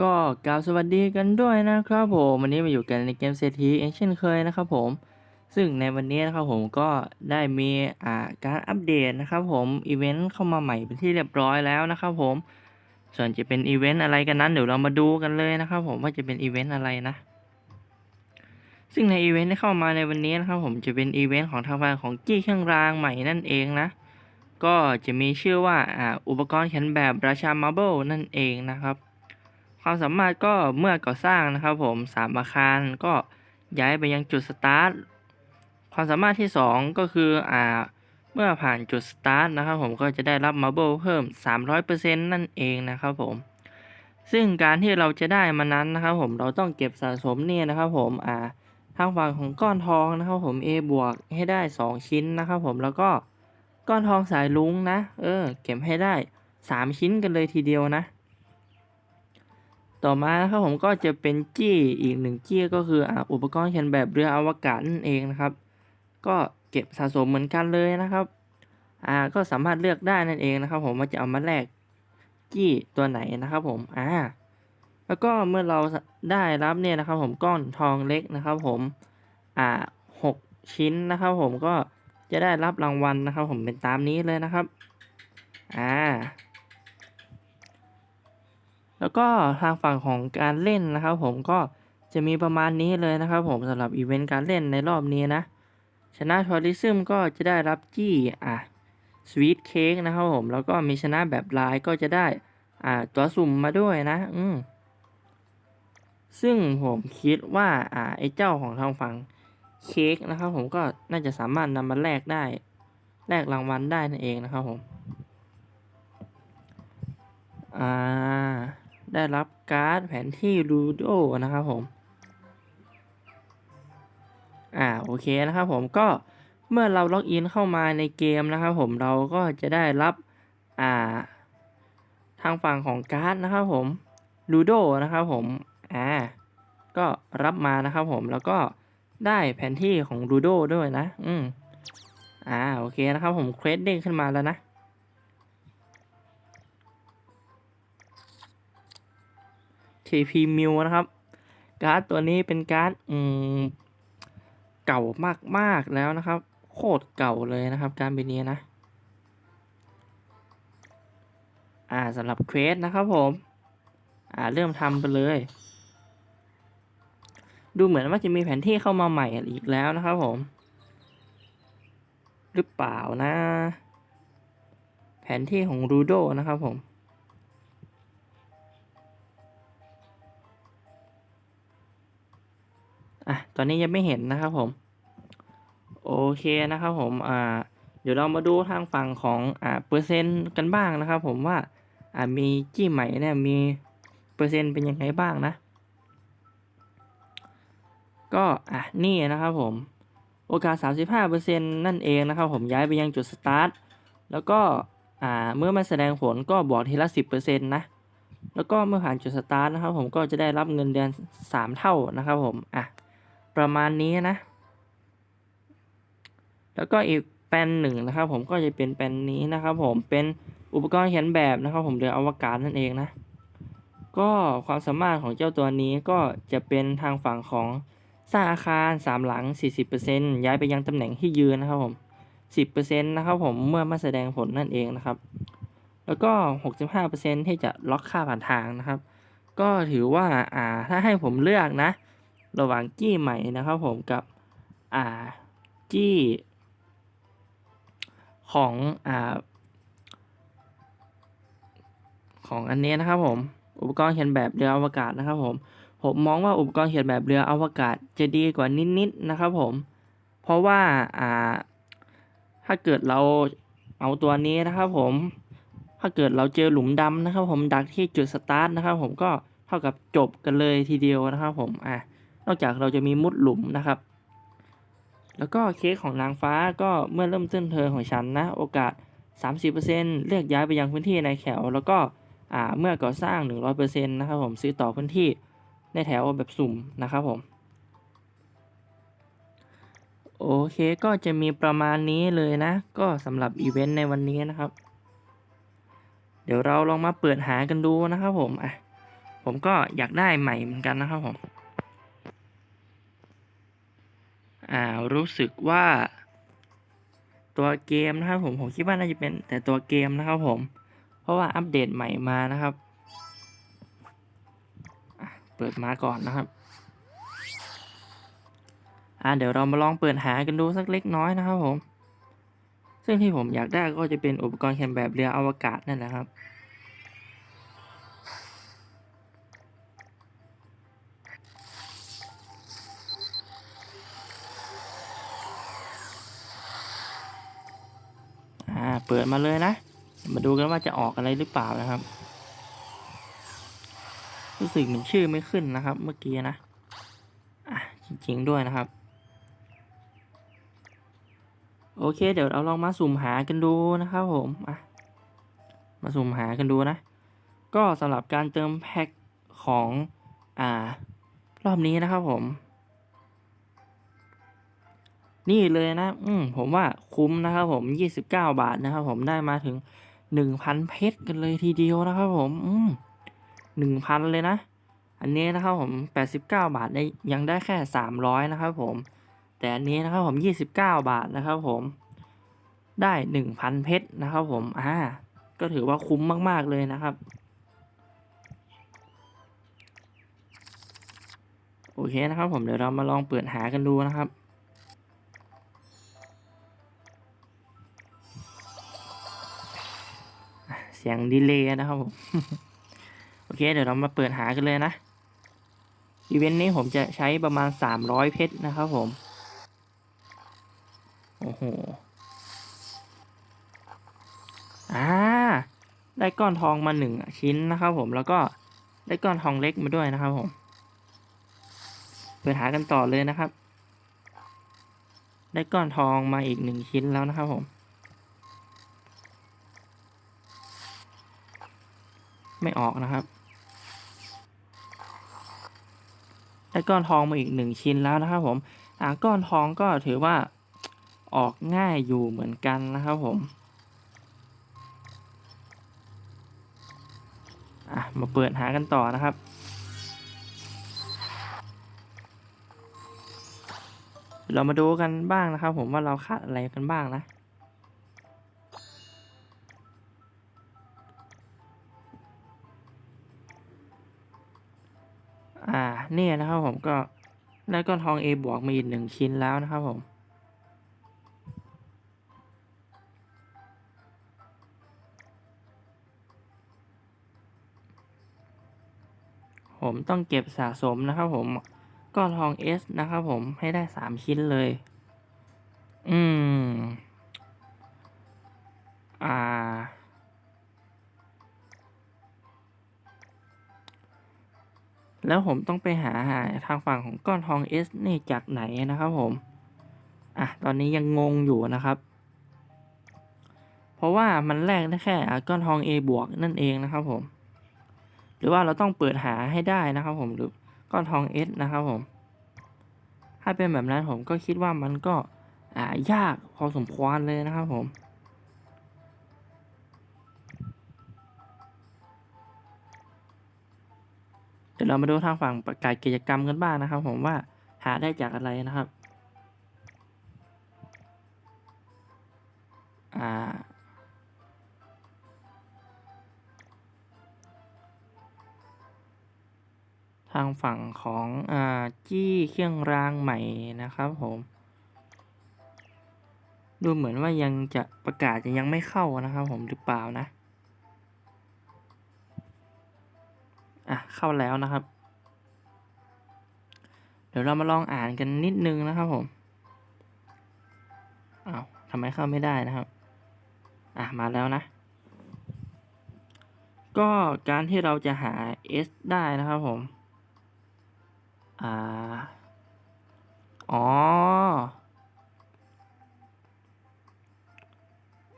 ก็กล่าวสวัสดีกันด้วยนะครับผมวันนี้มาอยู่กันในเกมเศรษฐีเองเช่นเคยนะครับผม ซึ่งในวันนี้นะครับผมก็ได้มีอ่าการอัปเดตนะครับผมอีเวนต์เข้ามาใหม่เป็นที่เรียบร้อยแล้วนะครับผมส่วนจะเป็นอีเวนต์อะไรกันนั้นเดี๋ยวเรามาดูกันเลยนะครับผมว่าจะเป็นอีเวนต์อะไรนะ ซึ่งในอีเวนต์ที่เข้ามาในวันนี้นะครับผมจะเป็นอีเวนต์ของทางฝั่งของจี้เครื่องรางใหม่นั่นเองนะก็จะมีชื่อว่าอ่าอุปกรณ์เขียนแบบราชามาร์เบิลนั่นเองนะครับ ความสามารถก็เมื่อก่อสร้างนะครับผมสามอาคารก็ย้ายไปยังจุดสตาร์ทความสามารถที่ 2 ก็คืออ่าเมื่อผ่านจุดสตาร์ทนะครับผมก็จะได้รับมาร์เบิลเพิ่ม 300%นั่นเองนะครับผมซึ่งการที่เราจะได้มานั้นนะครับผมเราต้องเก็บสะสมเนี่ยนะครับผมอ่าทางฝั่งของก้อนทองนะครับผม A บวกให้ได้ 2 ชิ้นนะครับผมแล้วก็ก้อนทองสายลุ้งนะ เออ เก็บให้ได้ 3 ชิ้นกันเลยทีเดียวนะ ต่อมานะครับผมก็จะเป็นจี้อีกหนึ่งจี้ก็คืออ่าอุปกรณ์เขียนแบบเรืออวกาศนั่นเองนะครับ ก็เก็บสะสมเหมือนกันเลยนะครับอ่าก็สามารถเลือกได้นั่นเองนะครับ ผมว่าจะเอามาแลกจี้ตัวไหนนะครับ ผมอ่าแล้วก็เมื่อเราได้รับเนี่ยนะครับ ผมก้อนทองเล็กนะครับ ผมอ่าหกชิ้นนะครับ ผมก็จะได้รับรางวัลนะครับ ผมเป็นตามนี้เลยนะครับอ่า แล้วก็ทางฝั่งของการเล่นนะครับผมก็จะมีประมาณนี้เลยนะครับผมสำหรับอีเวนต์การเล่นในรอบนี้นะ ชนะทัวริซึมก็จะได้รับจี้อะสวีทเค้กนะครับผม แล้วก็มีชนะแบบลายก็จะได้อ่าตัวสุ่มมาด้วยนะ อืมซึ่งผมคิดว่าอ่าไอ้เจ้าของทางฝั่งเค้กนะครับผมก็น่าจะสามารถนำมาแลกได้แลกรางวัลได้นั่นเองนะครับผม อ่า ได้รับการ์ดแผนที่รูโดนะครับผมอ่าโอเคนะครับผมก็เมื่อเราล็อกอินเข้ามาในเกมนะครับผมเราก็จะได้รับอ่าทางฝั่งของการ์ดนะครับผมรูโดนะครับผมอ่าก็รับมานะครับผมแล้วก็ได้แผนที่ของรูโดด้วยนะ อืมอ่าโอเคนะครับผมเควสเด้งขึ้นมาแล้วนะ TP m i l นะครับ การ์ดตัวนี้เป็นการ์ดเก่ามากๆแล้วนะครับ โคตรเก่าเลยนะครับ การเป็นนี้นะ อ่าสำหรับเควสนะครับผม อ่าเริ่มทำไปเลย ดูเหมือนว่าจะมีแผนที่เข้ามาใหม่อีกแล้วนะครับผม หรือเปล่านะ แผนที่ของรูโดนะครับผม ตอนนี้ยังไม่เห็นนะครับผม โอเคนะครับผมอ่าเดี๋ยวเรามาดูทางฝั่งของอ่าเปอร์เซ็นต์กันบ้างนะครับ ผมว่าอ่ามีจี้ใหม่เนี่ยมีเปอร์เซ็นต์เป็นยังไงบ้างนะ ก็อะนี่นะครับผมโอกาส 35%นั่นเองนะครับผมย้ายไปยังจุดสตาร์ทแล้วก็อ่าเมื่อมาแสดงผลก็บวกทีละ 10%นะแล้วก็เมื่อผ่านจุดสตาร์ทนะครับผมก็จะได้รับเงินเดือน 3 เท่านะครับผมอะ ประมาณนี้นะ แล้วก็อีกแปลนหนึ่งนะครับ ผมก็จะเป็นแปลนนี้นะครับ ผมเป็นอุปกรณ์เขียนแบบนะครับ ผมเรืออวกาศนั่นเองนะ ก็ความสามารถของเจ้าตัวนี้ก็จะเป็นทางฝั่งของสร้างอาคารสามหลัง 40%ย้ายไปยังตำแหน่งที่ยืนนะครับผม 10%นะครับผมเมื่อมาแสดงผลนั่นเองนะครับ แล้วก็ 65%ที่จะล็อกค่าผ่านทางนะครับ ก็ถือว่าอ่าถ้าให้ผมเลือกนะ ระหว่างจี้ใหม่นะครับผมกับอ่าจี้ของอ่าของอันนี้นะครับผม อุปกรณ์เขียนแบบเรืออวกาศนะครับผม ผมมองว่าอุปกรณ์เขียนแบบเรืออวกาศจะดีกว่านิดๆนะครับผม เพราะว่าอ่าถ้าเกิดเราเอาตัวนี้นะครับผม ถ้าเกิดเราเจอหลุมดำนะครับผมดักที่จุดสตาร์ทนะครับผมก็เท่ากับจบกันเลยทีเดียวนะครับผม อะ นอกจากเราจะมีมุดหลุมนะครับ แล้วก็เค้กของนางฟ้าก็เมื่อเริ่มต้นเธอของฉันนะโอกาส 30%เลือกย้ายไปยังพื้นที่ในแถว แล้วก็อ่าเมื่อก่อสร้าง 100%นะครับผมซื้อต่อพื้นที่ในแถวแบบสุ่มนะครับผมโอเคก็จะมีประมาณนี้เลยนะ ก็สำหรับอีเวนต์ในวันนี้นะครับ เดี๋ยวเราลองมาเปิดหากันดูนะครับผมอะผมก็อยากได้ใหม่เหมือนกันนะครับผม อ่ารู้สึกว่าตัวเกมนะครับผมผมคิดว่าน่าจะเป็นแต่ตัวเกมนะครับผม เพราะว่าอัปเดตใหม่มานะครับ เปิดมาก่อนนะครับอ่าเดี๋ยวเรามาลองเปิดหากันดูสักเล็กน้อยนะครับผม ซึ่งที่ผมอยากได้ก็จะเป็นอุปกรณ์แข่งแบบเรืออวกาศนั่นแหละครับ เปิดมาเลยนะ มาดูกันว่าจะออกอะไรหรือเปล่านะครับ รู้สึกเหมือนชื่อไม่ขึ้นนะครับ เมื่อกี้นะอะจริง ๆ ด้วยนะครับ โอเค เดี๋ยวเราลองมาสุ่มหากันดูนะครับผมอะมาสุ่มหากันดูนะ ก็สำหรับการเติมแพ็คของอ่ารอบนี้นะครับผม นี่เลยนะ อืมผมว่าคุ้มนะครับผม 29 บาทนะครับผมได้มาถึง 1,000 เพชรกันเลยทีเดียวนะครับผม อืม1,000 เลยนะ อันนี้นะครับผม 89 บาทได้ยังได้แค่ 300 นะครับผม แต่อันนี้นะครับผม 29 บาทนะครับผม ได้ 1,000 เพชรนะครับผม อ่า ก็ถือว่าคุ้มมาก ๆ เลยนะครับโอเคนะครับผมเดี๋ยวเรามาลองเปิดหากันดูนะครับ สียงดีเลย์นะครับผม โอเค เดี๋ยวเรามาเปิดหากันเลยนะ อีเวนต์นี้ผมจะใช้ประมาณ 300 เพชรนะครับผม โอ้โห อ่า ได้ก้อนทองมาหนึ่งชิ้นนะครับผม แล้วก็ได้ก้อนทองเล็กมาด้วยนะครับผม เปิดหากันต่อเลยนะครับ ได้ก้อนทองมาอีกหนึ่งชิ้นแล้วนะครับผม ไม่ออกนะครับ ได้ก้อนทองมาอีกหนึ่งชิ้นแล้วนะครับผมอ่าก้อนทองก็ถือว่าออกง่ายอยู่เหมือนกันนะครับผมอะมาเปิดหากันต่อนะครับเรามาดูกันบ้างนะครับ ผมว่าเราขาดอะไรกันบ้างนะ ก็ได้ก้อนทอง A บวกมาอีกหนึ่งชิ้นแล้วนะครับผม ผมต้องเก็บสะสมนะครับผมก้อนทอง S นะครับผมให้ได้สามชิ้นเลย อืม แล้วผมต้องไปหาหาทางฝั่งของก้อนทอง S นี่จากไหนนะครับผม อะ ตอนนี้ยังงงอยู่นะครับ เพราะว่ามันแลกได้แค่ก้อนทอง A บวกนั่นเองนะครับผม หรือว่าเราต้องเปิดหาให้ได้นะครับผมหรือก้อนทอง S นะครับผม ถ้าเป็นแบบนั้นผมก็คิดว่ามันก็อ่ายากพอสมควรเลยนะครับผม เดี๋ยวเรามาดูทางฝั่งประกาศกิจกรรมกันบ้างนะครับ ผมว่าหาได้จากอะไรนะครับ อ่า ทางฝั่งของอ่าจี้เครื่องรางใหม่นะครับผมดูเหมือนว่ายังจะประกาศยังไม่เข้านะครับผมหรือเปล่านะ อะเข้าแล้วนะครับ เดี๋ยวเรามาลองอ่านกันนิดนึงนะครับผมอ้าวทำไมเข้าไม่ได้นะครับ อะมาแล้วนะ ก็การที่เราจะหา S ได้นะครับผม อ่า อ๋อ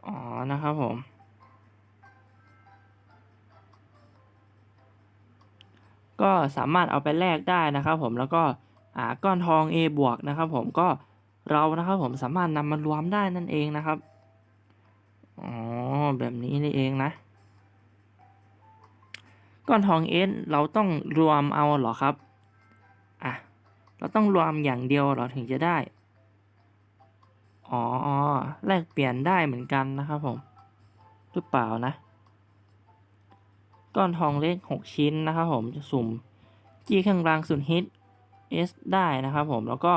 อ๋อนะครับผม ก็สามารถเอาไปแลกได้นะครับผมแล้วก็อ่าก้อนทอง A บวกนะครับผมก็เรานะครับผมสามารถนำมารวมได้นั่นเองนะครับอ๋อแบบนี้นี่เองนะ ก้อนทอง S เราต้องรวมเอาเหรอครับอะเราต้องรวมอย่างเดียวเหรอถึงจะได้อ๋อแลกเปลี่ยนได้เหมือนกันนะครับผมหรือเปล่านะ ก้อนทองเล็ก 6 ชิ้นนะครับผมจะสุ่มจี้เครื่องรางสุดฮิต S ได้นะครับผมแล้วก็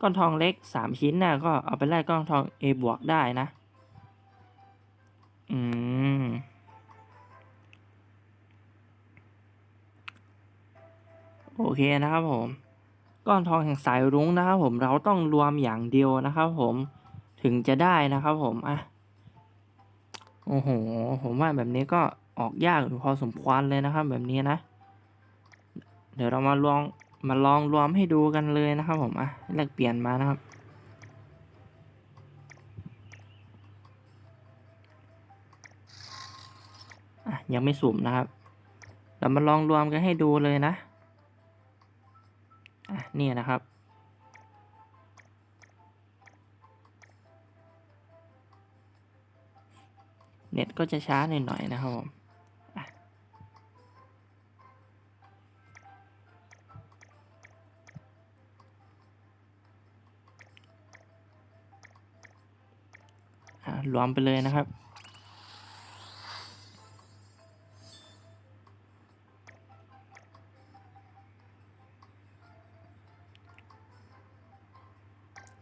ก้อนทองเล็ก 3 ชิ้นน่ะก็เอาไปแลกก้อนทอง A บวกได้นะ อืม โอเคนะครับผม ก้อนทองแห่งสายรุ้งนะครับผมเราต้องรวมอย่างเดียวนะครับผมถึงจะได้นะครับผมอะโอ้โห ผมว่าแบบนี้ก็ ออกยากอยู่พอสมควรเลยนะครับ แบบนี้นะ เดี๋ยวเรามาลองมาลองรวมให้ดูกันเลยนะครับ ผมอะแลกเปลี่ยนมานะครับอะยังไม่สุ่มนะครับ เรามาลองรวมกันให้ดูเลยนะอะนี่นะครับเน็ตก็จะช้าหน่อยๆนะครับผม รวมไปเลยนะครับ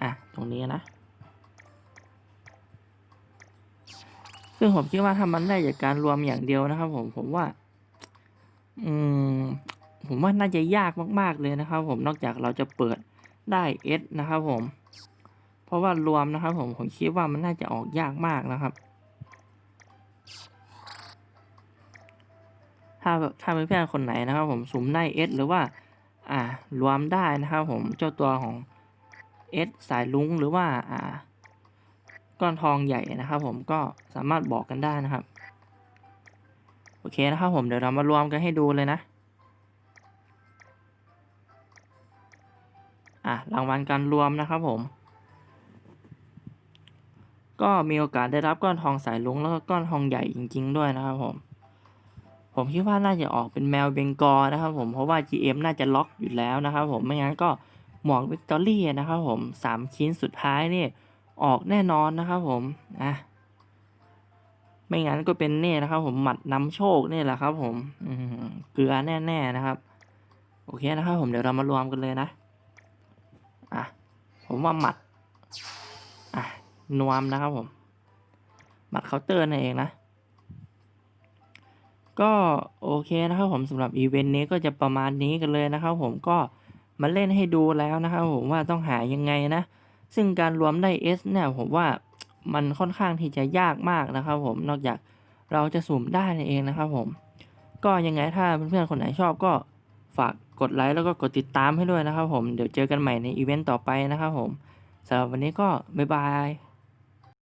อะ ตรงนี้นะ ซึ่งผมคิดว่าถ้ามันได้จากการรวมอย่างเดียวนะครับผม ผมว่า อืม ผมว่าน่าจะยากมาก ๆ เลยนะครับผม นอกจากเราจะเปิดได้ S นะครับผม เพราะว่ารวมนะครับ ผมผมคิดว่ามันน่าจะออกยากมากนะครับ ถ้าถ้าเพื่อนๆคนไหนนะครับ ผมสุ่มได้ S หรือว่า อ่ารวมได้นะครับ ผมเจ้าตัวของ S สสายลุงหรือว่าอ่า ก้อนทองใหญ่นะครับ ผมก็สามารถบอกกันได้นะครับโอเคนะครับ ผมเดี๋ยวเรามารวมกันให้ดูเลยนะอะรางวัลการรวมนะครับผม ก็มีโอกาสได้รับก้อนทองสายลุงแล้วก็ก้อนทองใหญ่จริง ๆ ด้วยนะครับผม ผมคิดว่าน่าจะออกเป็นแมวเบงกอนะครับผมเพราะว่า GM น่าจะล็อกอยู่แล้วนะครับผมไม่งั้นก็หมวกวิกตอรี่นะครับผมสามชิ้นสุดท้ายนี่ออกแน่นอนนะครับผมอะไม่งั้นก็เป็นเนี่ยนะครับ ผมหมัดนำโชคนี่แหละครับ ผมเกลือแน่ๆนะครับ โอเคนะครับ ผมเดี๋ยวเรามารวมกันเลยนะอะผมว่าหมัด นวมนะครับผมหมัดเคาน์เตอร์นั่นเองนะ ก็โอเคนะครับผมสำหรับอีเวนต์นี้ก็จะประมาณนี้กันเลยนะครับผมก็มาเล่นให้ดูแล้วนะครับผมว่าต้องหายังไงนะ ซึ่งการรวมได้ S เนี่ยผมว่ามันค่อนข้างที่จะยากมากนะครับผมนอกจากเราจะสุ่มได้นั่นเองนะครับผม ก็ยังไงถ้าเพื่อนๆคนไหนชอบก็ฝากกดไลค์แล้วก็กดติดตามให้ด้วยนะครับผม เดี๋ยวเจอกันใหม่ในอีเวนต์ต่อไปนะครับผมสำหรับวันนี้ก็บ๊ายบาย